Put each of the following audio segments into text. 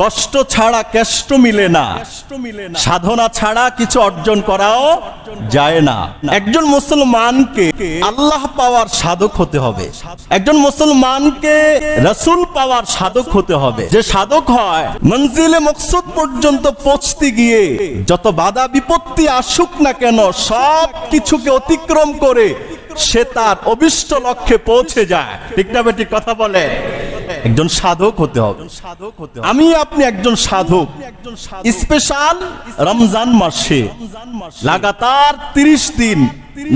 কষ্ট ছাড়া কেষ্ট মিলে না। সাধনা ছাড়া কিছু অর্জন করাও যায় না। একজন মুসলমানকে আল্লাহ পাওয়ার সাধক হতে হবে। একজন মুসলমানকে রসুল পাওয়ার সাধক হতে হবে। যে সাধক হয়, মঞ্জিলে মকসুদ পর্যন্ত পৌঁছতে গিয়ে যত বাধা বিপত্তি আসুক না কেন, সব কিছুকে অতিক্রম করে সে তার অভিষ্ট লক্ষ্যে পৌঁছে যায়। ঠিক না কথা বলে একজন সাধক হতে হবে। আমি আপনি একজন সাধক। স্পেশাল রমজান মাসে লাগাতার তিরিশ দিন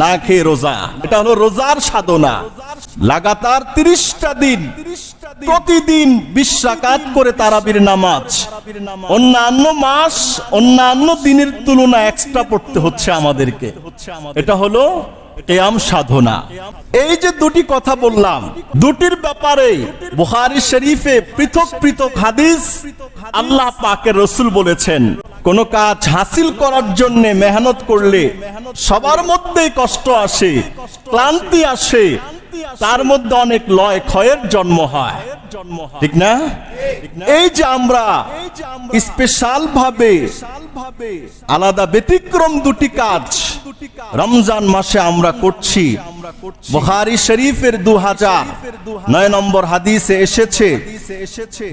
না খেয়ে রোজা। এটা হলো রোজার সাধনা। লাগাতার তিরিশটা দিন প্রতিদিন বিশ্বাকাত করে তারাবির নামাজ। অন্যান্য মাস অন্যান্য দিনের তুলনা এক্সট্রা পড়তে হচ্ছে আমাদেরকে। এটা হলো কেয়াম সাধনা। এই যে দুটি কথা বললাম, দুটির ব্যাপারে বুহারি শরীফে পৃথক পৃথক হাদিস আল্লাহ পাকের রসুল বলেছেন, কোন কাজ হাসিল করার জন্য মেহনত করলে সবার মধ্যেই কষ্ট আসে, ক্লান্তি আসে, তার মধ্যে অনেক লয় ক্ষয়ের জন্ম হয়। ঠিক না? এই যে আমরা স্পেশাল ভাবে আলাদা ব্যতিক্রম দুটি কাজ রমজান মাসে আমরা করছি। বুখারী শরীফের দু হাজার। নয় নম্বর হাদিসে এসেছে।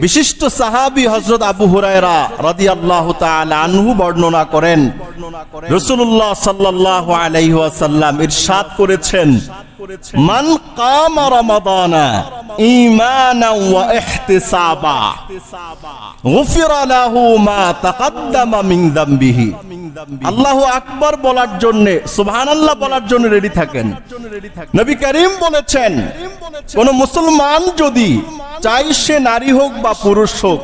বিশিষ্ট সাহাবী হজরত আবু হুরায়রা রাদিয়াল্লাহু তাআলা আনহু বর্ণনা করেন, রাসূলুল্লাহ সাল্লাল্লাহু আলাইহি ওয়াসাল্লাম ইরশাদ করেছেন, মান কাম রমাদানা ঈমানান ওয়া ইহতিসাবা, গুফিরা লাহু মা তাকাদ্দামা মিন যামবিহি আল্লাহু আকবার বলার জন্য সুবহানাল্লাহ বলার জন্য রেডি থাকেন। নবী করিম বলেছেন কোন মুসলমান যদি চাই সে নারী হোক বা পুরুষ হোক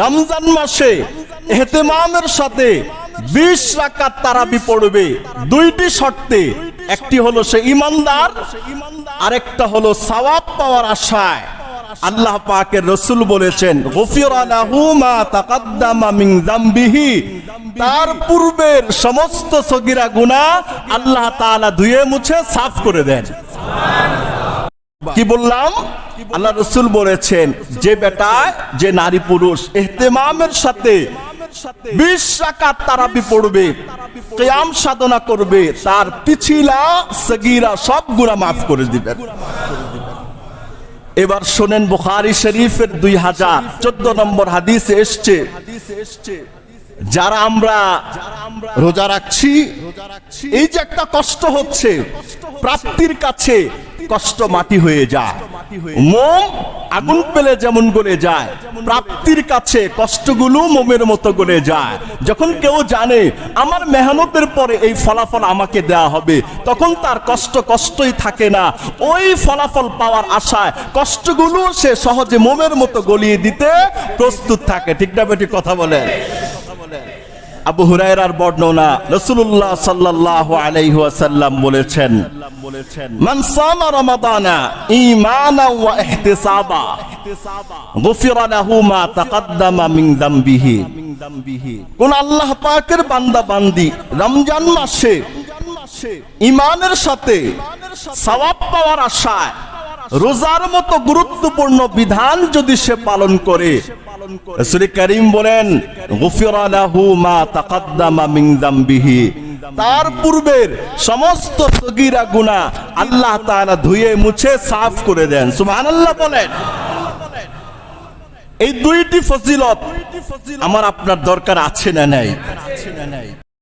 রমজান মাসে এহতেমামের সাথে বিশ রাকাত তারাবি পড়বে। দুইটি শর্তে একটি হলো সে ইমানদার আরেকটা হলো সওয়াব পাওয়ার আশায়। আল্লাহ পাকের রসুল বলেছেন গফিরা লাহু মা তাকাদ্দামা মিন যামবিহি তার পূর্বের সমস্ত সগীরা গুনাহ আল্লাহ তাআলা ধুয়ে মুছে সাফ করে দেন। কি বললাম? আল্লাহ রসুল বলেছেন যে বেটা যে নারী পুরুষ এহতেমামের সাথে বিশ রাকাত তারাবি পড়বে কেয়াম সাধনা করবে তার পিছিলা সগীরা সব গুণা মাফ করে দিবেন। এবার শোনেন বুখারি শরীফের দুই হাজার চোদ্দ নম্বর হাদিসে এসছে যারা আমরা রোজা রাখছি এই যে একটা কষ্ট হচ্ছে প্রাপ্তির কাছে কষ্ট মাটি হয়ে যায়। মোম আগুন পেলে যেমন গলে যায় প্রাপ্তির কাছে কষ্টগুলো মোমের মতো গলে যায়। যখন কেউ জানে আমার মেহনতের পরে এই ফলাফল আমাকে দেয়া হবে তখন তার কষ্ট কষ্টই থাকে না। ওই ফলাফল পাওয়ার আশায় কষ্টগুলো সে সহজে মোমের মতো গলিয়ে দিতে প্রস্তুত থাকে। ঠিক না বেটি কথা বলে আবু হুরায়রার বর্ণনা রাসূলুল্লাহ সাল্লাল্লাহু আলাইহি ওয়াসাল্লাম বলেছেন, মান সামা রমাদানা ঈমানা ওয়া ইহতিসাবা, গুফিরা লাহু মা তাকাদ্দামা মিন যামবিহি কোন আল্লাহ পাকের বান্দা বান্দি রমজান মাসে ঈমানের সাথে সওয়াব পাওয়ার আশায় রোজার মতো গুরুত্বপূর্ণ বিধান যদি সে পালন করে, রাসূল করিম বলেন তার পূর্বের সমস্ত সগীরা গুনাহ আল্লাহ তাআলা ধুয়ে মুছে সাফ করে দেন। সুবহানাল্লাহ বলেন। এই দুইটি ফজিলত আমার আপনার দরকার আছে না নাই?